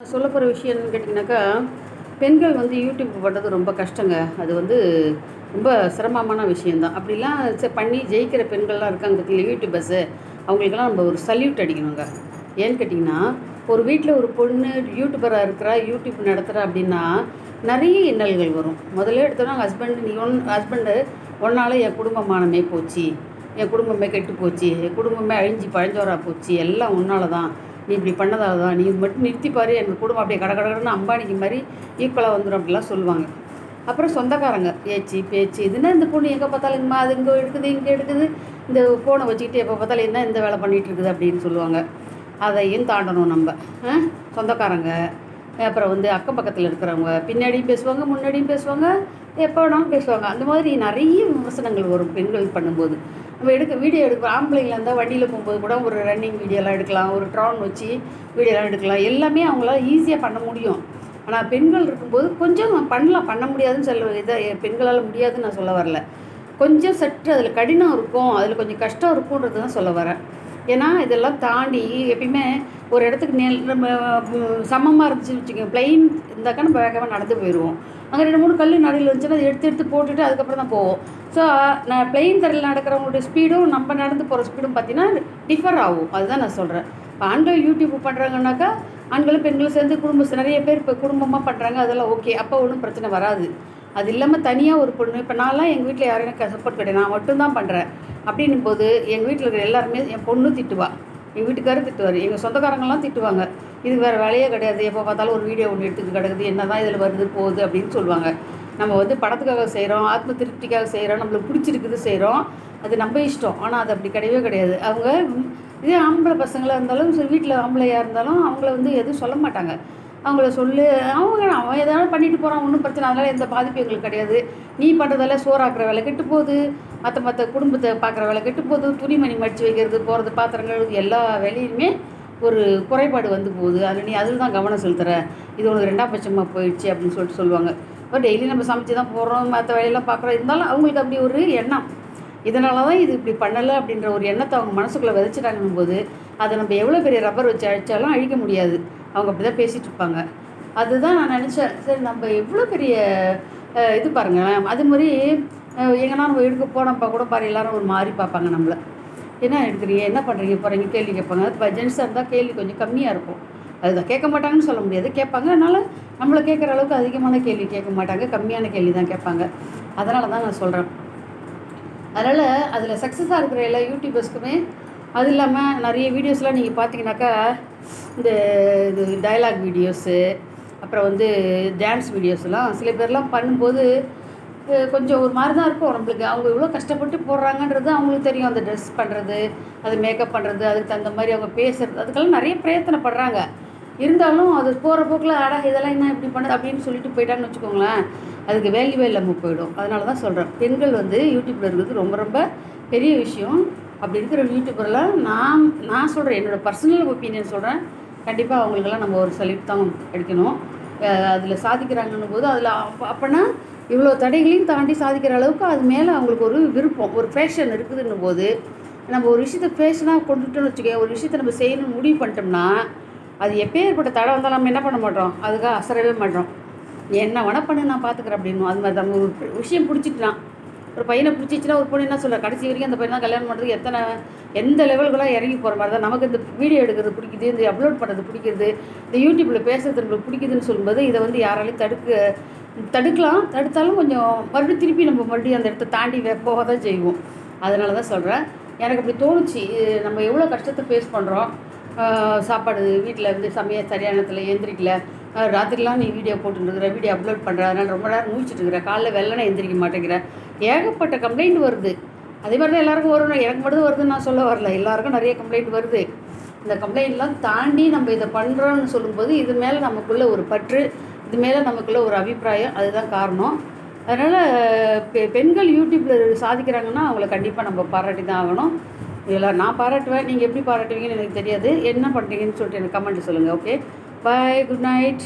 சொல்ல போகிற விஷயம் என்னன்னு கேட்டிங்கனாக்கா பெண்கள் வந்து யூடியூப் பண்ணுறது ரொம்ப கஷ்டங்க. அது வந்து ரொம்ப சிரமமான விஷயந்தான் அப்படிலாம் பண்ணி ஜெயிக்கிற பெண்கள்லாம் இருக்காங்க பார்த்தீங்களா யூடியூபர்ஸு அவங்களுக்கெல்லாம் நம்ம ஒரு சல்யூட் அடிக்கணுங்க. ஏன்னு கேட்டிங்கன்னா ஒரு வீட்டில் ஒரு பொண்ணு யூடியூபராக இருக்கிறா யூடியூப் நடத்துகிறா அப்படின்னா நிறைய இன்னல்கள் வரும். முதல்ல எடுத்தோன்னா ஹஸ்பண்ட் நீ ஒன் ஹஸ்பண்டு ஒன்றால் என் குடும்பமானமே போச்சு. என் குடும்பமே கெட்டு போச்சு. என் குடும்பமே அழிஞ்சு பழஞ்சோரா போச்சு. எல்லாம் உன்னால தான் நீ இப்படி பண்ணதால தான் நீ இது மட்டும் நிறுத்தி பாரு எங்கள் குடும்பம் அப்படியே கட கடன்னு அம்பானிக்கு மாதிரி ஈக்குவலாக வந்துடும் அப்படிலாம் சொல்லுவாங்க. அப்புறம் சொந்தக்காரங்க ஏச்சி பேச்சு இதுனா இந்த பொண்ணு எங்கே பார்த்தாலும் இங்கம்மா அது இங்கே எடுக்குது இங்கே எடுக்குது இந்த ஃபோனை வச்சுக்கிட்டு எப்போ பார்த்தாலும் என்ன இந்த வேலை பண்ணிகிட்டு இருக்குது அப்படின்னு சொல்லுவாங்க. அதையும் தாண்டணும் நம்ம. சொந்தக்காரங்க அப்புறம் வந்து அக்கம் பக்கத்தில் இருக்கிறவங்க பின்னாடியும் பேசுவாங்க முன்னாடியும் பேசுவாங்க எப்போ வேணாலும் பேசுவாங்க. அந்த மாதிரி நிறைய விமர்சனங்கள் வரும் பெண்கள் பண்ணும்போது. நம்ம எடுக்க வீடியோ எடுக்க ஆம்பளைங்களா இருந்தால் வண்டியில் போகும்போது கூட ஒரு ரன்னிங் வீடியோலாம் எடுக்கலாம் ஒரு ட்ரான் வச்சு வீடியோலாம் எடுக்கலாம். எல்லாமே அவங்களால ஈஸியாக பண்ண முடியும். ஆனால் பெண்கள் இருக்கும்போது கொஞ்சம் பண்ணலாம் பண்ண முடியாதுன்னு சொல்ல இதை பெண்களால் முடியாதுன்னு நான் சொல்ல வரல. கொஞ்சம் சற்று அதில் கடினம் இருக்கும் அதில் கொஞ்சம் கஷ்டம் இருக்குன்றது தான் சொல்ல வரேன். ஏன்னா இதெல்லாம் தாண்டி எப்பயுமே ஒரு இடத்துக்கு நெல் நம்ம சமமாக இருந்துச்சுன்னு வச்சுக்கோங்க. பிளெயின் இருந்தாக்கா நம்ம வேகமாக நடந்து போயிடுவோம் அங்கே ரெண்டு மூணு கல் நடுவில் இருந்துச்சுன்னா அதை எடுத்து எடுத்து போட்டுட்டு அதுக்கப்புறம் தான் போவோம். ஸோ நான் பிளெயின் தரையில் நடக்கிறவங்களுடைய ஸ்பீடும் நம்ம நடந்து போகிற ஸ்பீடும் பார்த்தீங்கன்னா டிஃபர் ஆகும். அதுதான் நான் சொல்கிறேன் இப்போ ஆண்கள் யூடியூப் பண்ணுறாங்கன்னாக்கா ஆண்களும் பெண்களும் சேர்ந்து குடும்பம் நிறைய பேர் இப்போ குடும்பமாக பண்ணுறாங்க அதெல்லாம் ஓகே அப்போ ஒன்றும் பிரச்சனை வராது. அது இல்லாமல் தனியாக ஒரு பொண்ணு. இப்போ நான்லாம் எங்கள் வீட்டில் யாரும் எனக்கு சப்போர்ட் கிடையாது. நான் மட்டும்தான் பண்ணுறேன் அப்படின்னும் போது எங்கள் வீட்டில் இருக்கிற எல்லாருமே என் பொண்ணு திட்டுவா. எங்கள் வீட்டுக்காரர் திட்டுவார். எங்கள் சொந்தக்காரங்களாம் திட்டுவாங்க. இது வேறு வேலையே கிடையாது. எப்போ பார்த்தாலும் ஒரு வீடியோ ஒன்று எடுத்துட்டு கிடக்குது. என்ன தான் இதில் வருது போகுது அப்படின்னு சொல்லுவாங்க. நம்ம வந்து படத்துக்காக செய்கிறோம் ஆத்ம திருப்திக்காக செய்கிறோம் நம்மளுக்கு பிடிச்சிருக்குது செய்கிறோம் அது நம்ம இஷ்டம். ஆனால் அது அப்படி கிடையவே கிடையாது. அவங்க இதே ஆம்பளை பசங்களாக இருந்தாலும் சரி வீட்டில் ஆம்பளையாக இருந்தாலும் அவங்கள வந்து எதுவும் சொல்ல மாட்டாங்க. அவங்கள சொல்லு அவங்க அவன் எதாவது பண்ணிட்டு போகிறான் ஒன்றும் பிரச்சனை அதனால் எந்த பாதிப்பும் எங்களுக்கு கிடையாது. நீ பண்ணுறதால சோறாக்குற வேலை கெட்டு போகுது. மற்ற மற்ற குடும்பத்தை பார்க்குற வேலை கெட்டு போகுது. துணிமணி மடித்து வைக்கிறது போகிறது பாத்திரம் எல்லா வேலையுமே ஒரு குறைபாடு வந்து போகுது. அதில் நீ அதில் தான் கவனம் செலுத்துற. இது உனக்கு ரெண்டாம் பட்சமாக போயிடுச்சு அப்படின்னு சொல்லிட்டு சொல்லுவாங்க. இப்போ டெய்லி நம்ம சமைச்சு தான் போடுறோம் மற்ற வேலையெல்லாம் பார்க்குறோம் இருந்தாலும் அவங்களுக்கு அப்படி ஒரு எண்ணம். இதனால தான் இது இப்படி பண்ணலை அப்படின்ற ஒரு எண்ணத்தை அவங்க மனசுக்குள்ளே விதைச்சிட்டாங்கன்னும் போது அதை நம்ம எவ்வளோ பெரிய ரப்பர் வச்சு அழிச்சாலும் அழிக்க முடியாது. அவங்க அப்படி தான் பேசிகிட்டு இருப்பாங்க. அதுதான் நான் நினச்சேன். சரி நம்ம எவ்வளோ பெரிய இது பாருங்களேன். அது மாதிரி எங்கன்னா நம்ம எடுக்க போனப்போ கூட பாரு எல்லாரும் ஒரு மாதிரி பார்ப்பாங்க நம்மளை. என்ன எடுக்கிறீங்க? என்ன பண்ணுறீங்க போகிறீங்க கேள்வி கேட்பாங்க. இப்போ ஜென்ஸாக இருந்தால் கேள்வி கொஞ்சம் கம்மியாக இருக்கும். அதுதான் கேட்க மாட்டாங்கன்னு சொல்ல முடியாது. கேட்பாங்க. அதனால் நம்மளை கேட்குற அளவுக்கு அதிகமான கேள்வி கேட்க மாட்டாங்க. கம்மியான கேள்வி தான் கேட்பாங்க. அதனால தான் நான் சொல்கிறேன் அதனால் அதில் சக்ஸஸாக இருக்கிற எல்லா யூடியூபர்ஸ்க்குமே அது இல்லாமல் நிறைய வீடியோஸ்லாம் நீங்கள் பார்த்தீங்கன்னாக்கா இந்த இது டயலாக் வீடியோஸு அப்புறம் வந்து டான்ஸ் வீடியோஸ்லாம் சில பேர்லாம் பண்ணும்போது கொஞ்சம் ஒரு மாதிரி தான் இருக்கும் நம்மளுக்கு. அவங்க இவ்வளோ கஷ்டப்பட்டு போடுறாங்கன்றது அவங்களுக்கு தெரியும். அந்த ட்ரெஸ் பண்ணுறது அது மேக்கப் பண்ணுறது அதுக்கு தகுந்த மாதிரி அவங்க பேசுகிறது அதுக்கெல்லாம் நிறைய பிரயத்தனப்படுறாங்க. இருந்தாலும் அது போகிற போக்கில் அட இதெல்லாம் என்ன இப்படி பண்ணுது? அப்படின்னு சொல்லிட்டு போயிட்டான்னு வச்சுக்கோங்களேன். அதுக்கு வேல்யூவே இல்லாமல் போயிடும். அதனால தான் சொல்கிறேன் பெண்கள் வந்து யூடியூப்பில் இருக்கிறது ரொம்ப ரொம்ப பெரிய விஷயம். அப்படி இருக்கிற யூடியூபர்லாம் நான் நான் சொல்கிறேன் என்னோடய பர்சனல் ஒப்பீனியன் சொல்கிறேன் கண்டிப்பாக அவங்களுக்கெல்லாம் நம்ம ஒரு சலிப்பு தான் எடுக்கணும் அதில் சாதிக்கிறாங்கன்னும் போது அதில் அப்போ அப்போனா இவ்வளோ தடைகளையும் தாண்டி சாதிக்கிற அளவுக்கு அது மேலே அவங்களுக்கு ஒரு விருப்பம் ஒரு ஃபேஷன் இருக்குதுன்னும் போது நம்ம ஒரு விஷயத்தை ஃபேஷனாக கொண்டுட்டோம்னு வச்சுக்கோங்க ஒரு விஷயத்தை நம்ம செய்யணும்னு முடிவு பண்ணிட்டோம்னா அது எப்பேற்பட்ட தடை வந்தாலும் நம்ம என்ன பண்ண மாட்டோம்? அதுக்காக அசரவே மாட்டோம். என்ன வேணா பண்ணு நான் பார்த்துக்கிறேன் அப்படின்னு. அது மாதிரி நம்ம ஒரு விஷயம் பிடிச்சிக்கலாம். ஒரு பையனை பிடிச்சிச்சுன்னா ஒரு பொண்ணு என்ன சொல்ல கடைசி வரைக்கும் அந்த பையன் தான் கல்யாணம் பண்ணுறதுக்கு எத்தனை எந்த லெவலுக்குலாம் இறங்கி போகிற மாதிரி தான் நமக்கு இந்த வீடியோ எடுக்கிறது பிடிக்குது இந்த அப்லோட் பண்ணுறது பிடிக்கிறது இந்த யூடியூப்பில் பேசுறது நம்மளுக்கு பிடிக்குதுன்னு சொல்லும்போது இதை வந்து யாராலையும் தடுக்க தடுக்கலாம். தடுத்தாலும் கொஞ்சம் மறுபடியும் திருப்பி நம்ம மறுபடியும் அந்த இடத்த தாண்டி போக தான் செய்வோம். அதனால தான் சொல்கிறேன் எனக்கு அப்படி தோணுச்சு. நம்ம எவ்வளோ கஷ்டத்தை ஃபேஸ் பண்ணுறோம் சாப்பாடு வீட்டில் வந்து சமையல் சரியான நேரத்தில் எழுந்திரிக்கல ராத்திரிலாம் நீ வீடியோ போட்டுருக்குற வீடியோ அப்லோட் பண்ணுற அதனால் ரொம்ப நேரம் மூச்சுட்டு இருக்கிற காலைல வெள்ளனை எந்திரிக்க மாட்டேங்கிற. ஏகப்பட்ட கம்ப்ளைண்ட் வருது. அதே மாதிரி தான் எல்லாருக்கும் வரும் எனக்கு மட்டும் வருதுன்னு நான் சொல்ல வரல. எல்லாருக்கும் நிறைய கம்ப்ளைண்ட் வருது. இந்த கம்ப்ளைண்ட்லாம் தாண்டி நம்ம இதை பண்ணுறோன்னு சொல்லும்போது இது மேலே நமக்குள்ளே ஒரு பற்று இது மேலே நமக்குள்ள ஒரு அபிப்பிராயம். அதுதான் காரணம். அதனால் பெ பெண்கள் யூடியூப்பில் சாதிக்கிறாங்கன்னா அவங்கள கண்டிப்பாக நம்ம பாராட்டி தான் ஆகணும். இதெல்லாம் நான் பாராட்டுவேன் நீங்கள் எப்படி பாராட்டுவீங்கன்னு எனக்கு தெரியாது. என்ன பண்ணுறீங்கன்னு சொல்லிட்டு எனக்கு கமெண்ட் சொல்லுங்கள் ஓகே பாய் குட் நைட்